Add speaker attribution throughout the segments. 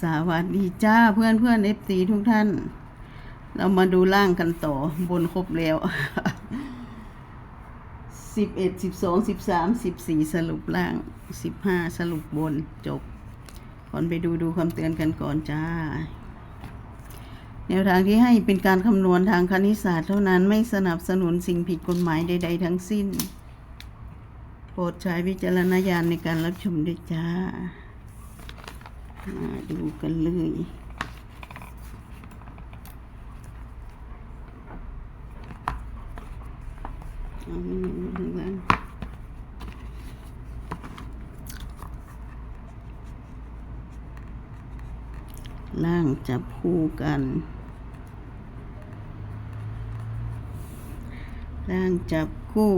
Speaker 1: สวัสดีจ้าเพื่อนเพื่อนเอฟซีทุกท่าน เรามาดูล่างกันต่อบนครบแล้วสิบเอ็ดสิบสองสิบสามสิบสี่สรุปล่างสิบห้าสรุปบนจบก่อนไปดูดูคำเตือนกันก่อนจ้า แนวทางที่ให้เป็นการคำนวณทางคณิตศาสตร์เท่านั้นไม่สนับสนุนสิ่งผิดกฎหมายใด ๆ ทั้งสิ้น โปรดใช้วิจารณญาณในการรับชมด้วยจ้ามา ดูกันเลยเอาหนึ่งถึงล่างล่างจับคู่กัน ล่างจับคู่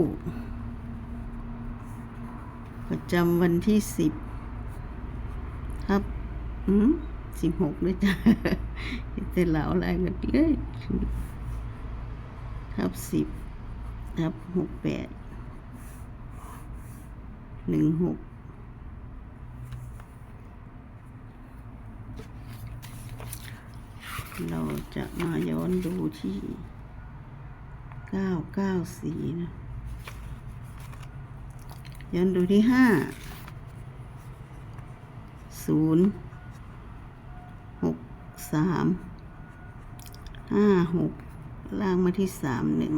Speaker 1: ประจำวันที่สิบครับ อืมสิบหกด้วยจ้ะแต่เหล่าอะไรกันเลยทับสิบทับหกแปดหนึ่งหกเราจะมาย้อนดูที่เก้าเก้าสีนะย้อนดูที่ห้าศูนย์ สามห้าหกล่างมาที่สามหนึ่ง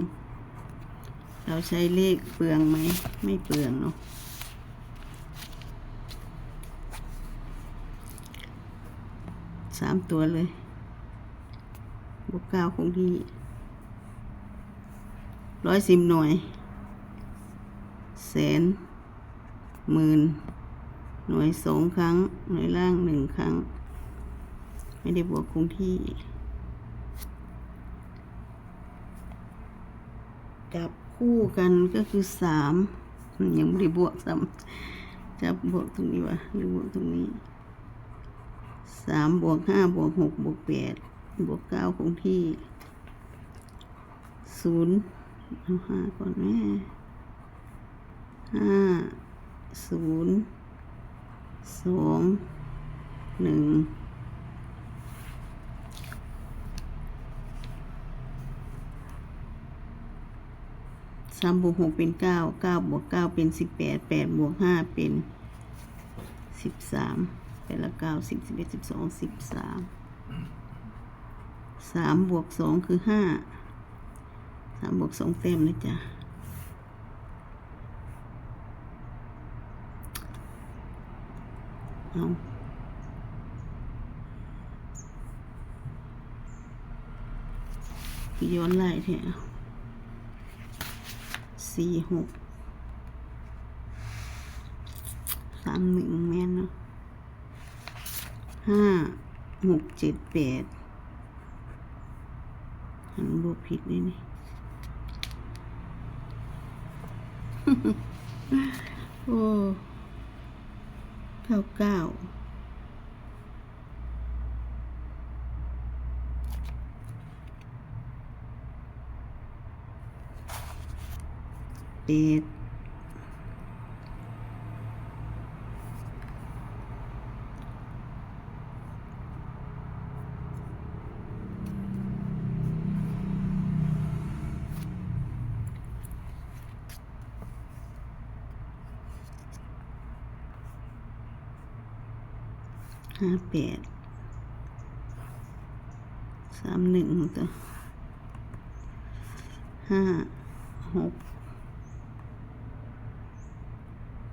Speaker 1: เราใช้เลขเปลืองไหม ไม่เปลืองเนาะสามตัวเลยบวกเก้าคงที่ร้อยสิบหน่วยแสนหมื่นหน่วยสองครั้ง หน่วยล่างหนึ่งครั้ง ไม่ได้บวกคงที่ จับคู่กันก็คือสามยังไม่ได้บวกซ้ำจับบวกตรงนี้วะหรือบวกตรงนี้สามบวกห้าบวกหกบวกแปดบวกเก้าคงที่ศูนย์เอาห้าก่อนแม่ห้าศูนย์สองหนึ่ง สามบวกหกเป็นเก้าเก้าบวกเก้าเป็นสิบแปดแปดบวกห้าเป็นสิบสามแปดละเก้าสิบสิบเอ็ดสิบสองสิบสามสามบวกสองคือห้าสามบวกสองเต็มเลยจ้ะเอาย้อนไล่แถว สี่หกสามหนึ่งแม่นเนาะห้าหกเจ็ดแปดหันบวกผิดเลยนี่โอ้เก้าเก้า เอ็ดห้าแปดสามหนึ่งตัวห้าหก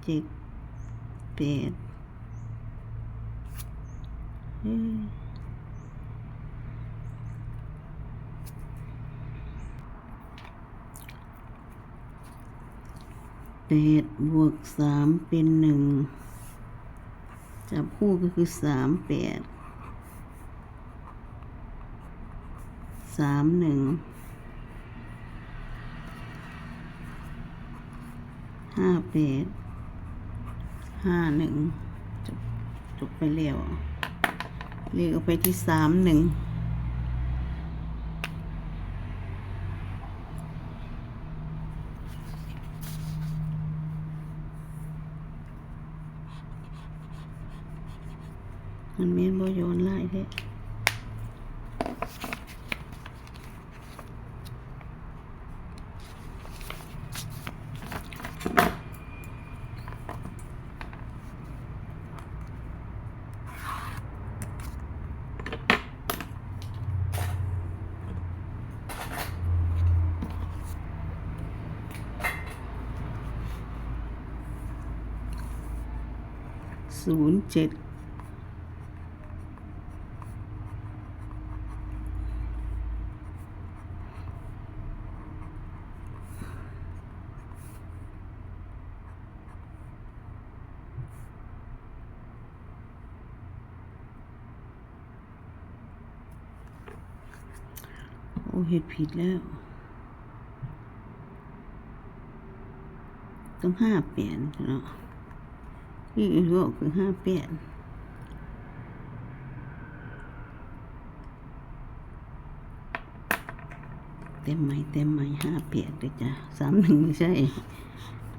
Speaker 1: เจ็ดแปดเอ้ยแปดบวกสามเป็นหนึ่งจับคู่ก็คือสามแปดสามหนึ่งห้าแปด ห้าหนึ่งจบจบไปเร็วเรียกออกไปที่สามหนึ่ง มันเมนบ่โยนไล่แท้ ศูนย์เจ็ดโอ้เห็ดผิดแล้ว ต้องห้าเปลี่ยนเนาะ นี่ก็คือห้าเปลี่ยนเต็มไหมเต็มไหมห้าเปลี่ยนเลยจ้ะสามหนึ่งไม่ใช่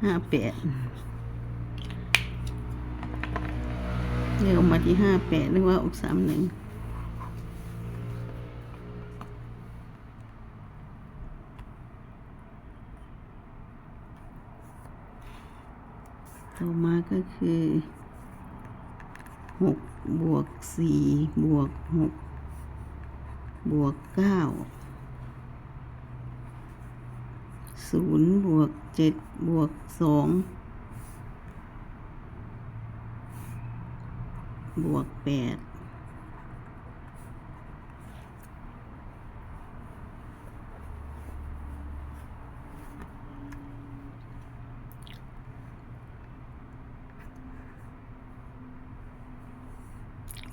Speaker 1: ห้าเปลี่ยนเรียกมาที่ห้าแปดนึกว่าอกสามหนึ่ง ต่อมาก็คือหกบวกสี่บวกหกบวกเก้าศูนย์บวกเจ็ดบวกสองบวกแปด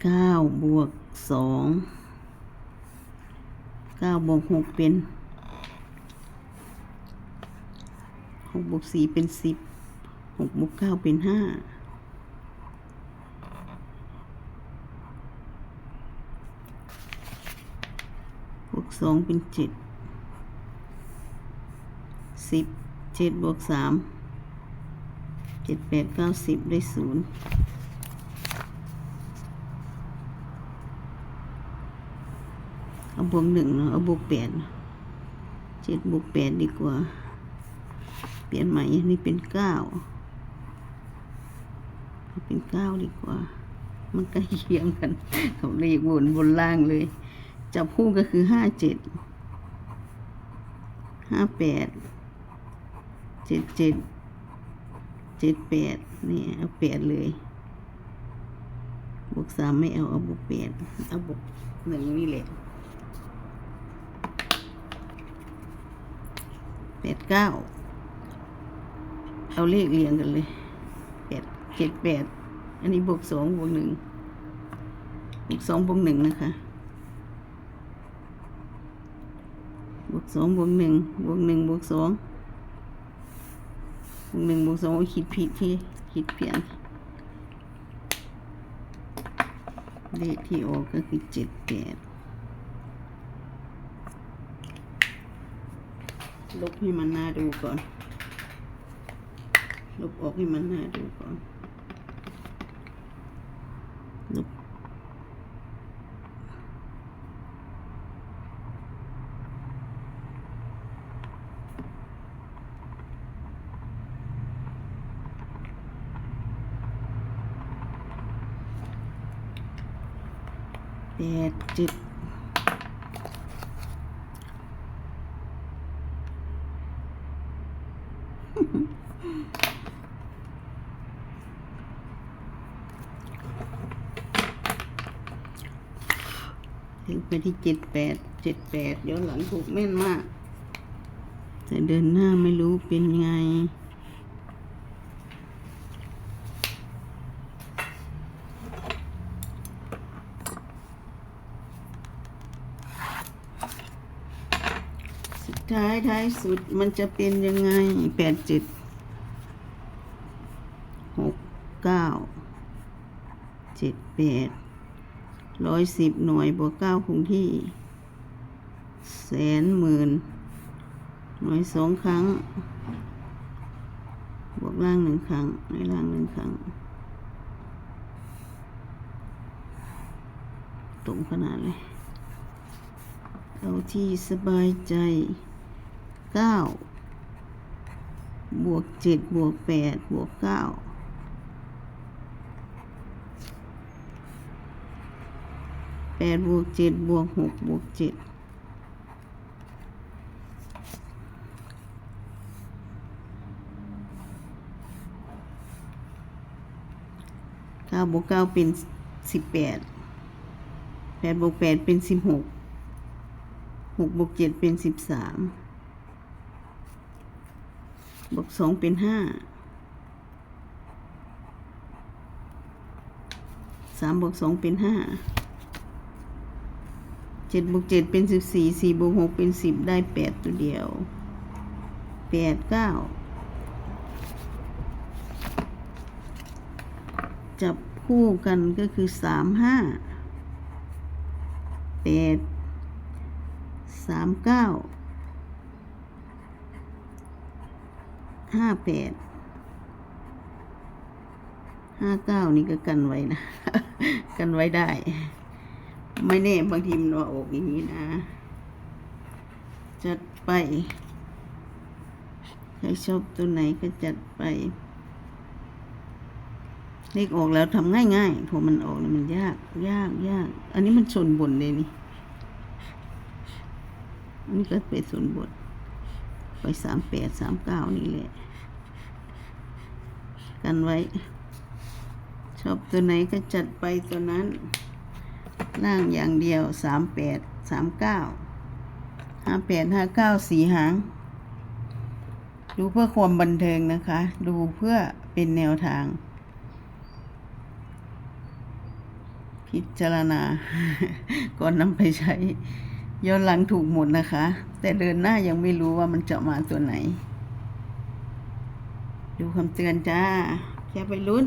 Speaker 1: เก้าบวกสองเก้าบวกหกเป็นหกบวกสี่เป็นสิบหกบวกเก้าเป็นห้าบวกสองเป็นเจ็ดสิบเจ็ดบวกสามเจ็ดแปดเก้าสิบได้ศูนย์ เอาบวกหนึ่งเนาะเอาบวกแปดเนาะเจ็ดบวกแปดดีกว่า เปลี่ยนใหม่อันนี้เป็นเก้าเอาเป็นเก้าดีกว่า มันใกล้เคียงกันเขาเรียกบนบนล่างเลย จับคู่ก็คือห้าเจ็ดห้าแปดเจ็ดเจ็ดเจ็ดแปดนี่เอาแปดเลยบวกสามไม่เอาเอาบวกแปดเอาบวกหนึ่งนี่แหละ แปดเก้าเอาเลขเรียงกันเลยแปดเจ็ดแปดอันนี้บวกสองบวกหนึ่งบวกสองบวกหนึ่งนะคะบวกสองบวกหนึ่งบวกหนึ่งบวกสองบวกหนึ่งบวกสองคิดผิดที่คิดเพี้ยนเลขที่ออกก็คือเจ็ดแปด ลบให้มันน่าดูก่อน ลบออกให้มันน่าดูก่อนลบแปดเจ็ด ถึง ไปที่เจ็ดแปดเจ็ดแปดย้อนหลังถูกแม่นมาก แต่เดินหน้าไม่รู้เป็นไงสุดท้ายท้ายสุดมันจะเป็นยังไงแปดเจ็ดหกเก้าเจ็ดแปด ร้อยสิบหน่วยบวกเก้าคงที่ แสนหมื่นหน่วยสองครั้ง บวกล่างหนึ่งครั้งในล่างหนึ่งครั้ง ตรงขนาดเลยเอาที่สบายใจเก้าบวกเจ็ดบวกแปดบวกเก้าแป ดบวกเจ็ดบวกหกบวกเจ็ดเก้าบวกเก้าเป็นสิบแปดแปดบวกแปดเป็นสิบหกหกบวกเจ็ดเป็นสิบสามบวกสองเป็นห้าสามบวกสองเป็นห้า เจ็ดบวกเจ็ดเป็นสิบสี่สี่บวกหกเป็นสิบได้แปดตัวเดียวแปดเก้าจับคู่กันก็คือสามห้าแปดสามเก้าห้าแปดห้าเก้านี่ก็กันไว้นะ กันไว้ได้ ไม่แน่บางทีมันว่าออกอย่างนี้นะ จัดไป ใครชอบตัวไหนก็จัดไปเลขออกแล้วทำง่ายๆพอมันออกแล้วมันยากยากยาก อันนี้มันชนบนเลยนี่อันนี้ก็ไปส่วนบทไปสามแปดสามเก้านี่แหละ กันไว้ ชอบตัวไหนก็จัดไปตัวนั้น ล่างอย่างเดียวสามแปดสามเก้าห้าแปดห้าเก้าสี่หาง ดูเพื่อความบันเทิงนะคะ ดูเพื่อเป็นแนวทาง พิจารณา ก่อนนำไปใช้ ย้อนหลังถูกหมดนะคะ แต่เดินหน้ายังไม่รู้ว่ามันจะมาตัวไหน ดูคำเตือนจ้าแค่ไปลุ้น